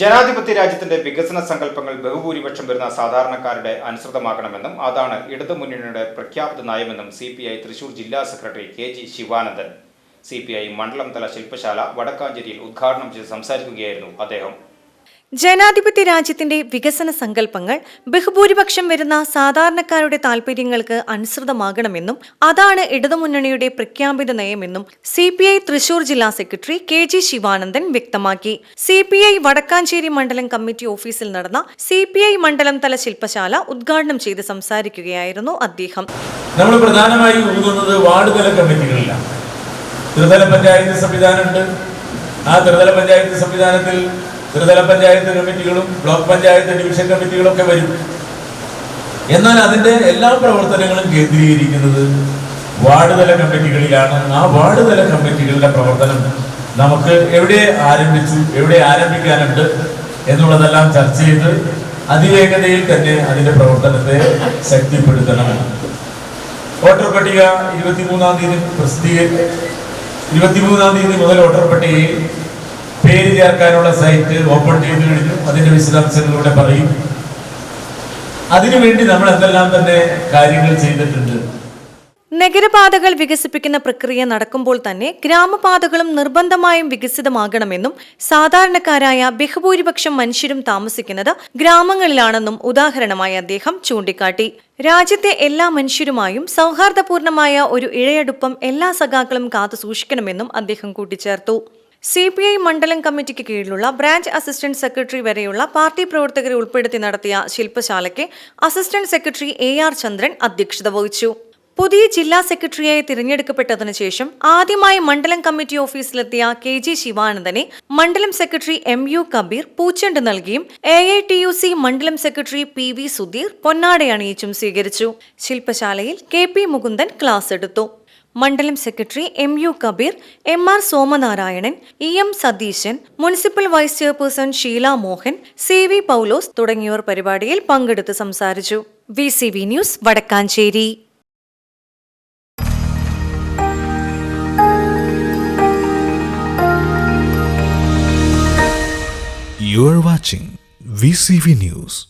ജനാധിപത്യ രാജ്യത്തിന്റെ വികസന സങ്കല്പങ്ങൾ ബഹുഭൂരിപക്ഷം വരുന്ന സാധാരണക്കാരുടെ അനുസൃതമാക്കണമെന്നും അതാണ് ഇടതുമുന്നണിയുടെ പ്രഖ്യാപിത നയമെന്നും സി പി ഐ തൃശൂർ ജില്ലാ secretary K G Sivanandan. C P I മണ്ഡലം തല ശില്പശാല വടക്കാഞ്ചേരിയിൽ ഉദ്ഘാടനം ചെയ്ത് സംസാരിക്കുകയായിരുന്നു അദ്ദേഹം. ജനാധിപത്യ രാജ്യത്തിന്റെ വികസന സങ്കല്പങ്ങൾ ബഹുഭൂരിപക്ഷം വരുന്ന സാധാരണക്കാരുടെ താൽപര്യങ്ങൾക്ക് അനുസൃതമാകണമെന്നും അതാണ് ഇടതുമുന്നണിയുടെ പ്രഖ്യാപിത നയമെന്നും സി പി ഐ തൃശൂർ ജില്ലാ സെക്രട്ടറി കെ ജി ശിവാനന്ദൻ വ്യക്തമാക്കി. സി പി ഐ വടക്കാഞ്ചേരി മണ്ഡലം കമ്മിറ്റി ഓഫീസിൽ നടന്ന സി പി ഐ മണ്ഡലം തല ശില്പശാല ഉദ്ഘാടനം ചെയ്ത് സംസാരിക്കുകയായിരുന്നു അദ്ദേഹം. നമ്മൾ പ്രധാനമായും വാർഡ് തല ത്രിതല പഞ്ചായത്ത് സംവിധാനമുണ്ട്. ആ ത്രിതല പഞ്ചായത്ത് സംവിധാനത്തിൽ ത്രിതല പഞ്ചായത്ത് കമ്മിറ്റികളും ബ്ലോക്ക് പഞ്ചായത്ത് ഡിവിഷൻ കമ്മിറ്റികളും ഒക്കെ വരും. എന്നാൽ അതിന്റെ എല്ലാ പ്രവർത്തനങ്ങളും കേന്ദ്രീകരിക്കുന്നത് വാർഡ് തല കമ്മിറ്റികളിലാണ് ആ വാർഡ് തല കമ്മിറ്റികളുടെ പ്രവർത്തനം നമുക്ക് എവിടെ ആരംഭിച്ചു എവിടെ ആരംഭിക്കാനുണ്ട് എന്നുള്ളതെല്ലാം ചർച്ച ചെയ്ത് അതിവേഗതയിൽ തന്നെ അതിന്റെ പ്രവർത്തനത്തെ ശക്തിപ്പെടുത്തണം. വോട്ടർ പട്ടിക ഇരുപത്തിമൂന്നാം തീയതി പ്രസിദ്ധീകരിക്കും ഇരുപത്തിമൂന്നാം തീയതി മുതൽ വോട്ടർ പട്ടികയിൽ പേര് ചേർക്കാനുള്ള സൈറ്റ് ഓപ്പൺ ചെയ്ത് കഴിഞ്ഞു അതിന്റെ വിശദാംശങ്ങളിലൂടെ പറയും. അതിനുവേണ്ടി നമ്മൾ എന്തെല്ലാം തന്നെ കാര്യങ്ങൾ ചെയ്തിട്ടുണ്ട്. നഗരപാതകൾ വികസിപ്പിക്കുന്ന പ്രക്രിയ നടക്കുമ്പോൾ തന്നെ ഗ്രാമപാതകളും നിർബന്ധമായും വികസിതമാകണമെന്നും സാധാരണക്കാരായ ബഹുഭൂരിപക്ഷം മനുഷ്യരും താമസിക്കുന്നത് ഗ്രാമങ്ങളിലാണെന്നും ഉദാഹരണമായി അദ്ദേഹം ചൂണ്ടിക്കാട്ടി. രാജ്യത്തെ എല്ലാ മനുഷ്യരുമായും സൗഹാർദ്ദപൂർണമായ ഒരു ഇഴയടുപ്പം എല്ലാ സഖാക്കളും കാത്തു സൂക്ഷിക്കണമെന്നും അദ്ദേഹം കൂട്ടിച്ചേർത്തു. സി പി ഐ മണ്ഡലം കമ്മിറ്റിക്ക് കീഴിലുള്ള ബ്രാഞ്ച് അസിസ്റ്റന്റ് സെക്രട്ടറി വരെയുള്ള പാർട്ടി പ്രവർത്തകരെ ഉൾപ്പെടുത്തി നടത്തിയ ശില്പശാലയ്ക്ക് assistant secretary A R Chandran അധ്യക്ഷത വഹിച്ചു. പുതിയ ജില്ലാ സെക്രട്ടറിയായി തിരഞ്ഞെടുക്കപ്പെട്ടതിനു ശേഷം ആദ്യമായി മണ്ഡലം കമ്മിറ്റി ഓഫീസിലെത്തിയ കെ ജി ശിവാനന്ദനെ മണ്ഡലം സെക്രട്ടറി എം യു കബീർ പൂച്ചെണ്ട് നൽകിയും A I T U C മണ്ഡലം സെക്രട്ടറി പി വി സുധീർ പൊന്നാടയണിയിച്ചും സ്വീകരിച്ചു. ശില്പശാലയിൽ കെ പി മുകുന്ദൻ ക്ലാസ് എടുത്തു. മണ്ഡലം secretary M U Kabeer M R Somanarayanan E M Satheesan municipal vice chairperson Sheela Mohan C V Paulose തുടങ്ങിയവർ പരിപാടിയിൽ പങ്കെടുത്ത് സംസാരിച്ചു V C V news Vadakkanchery You are watching VCV News.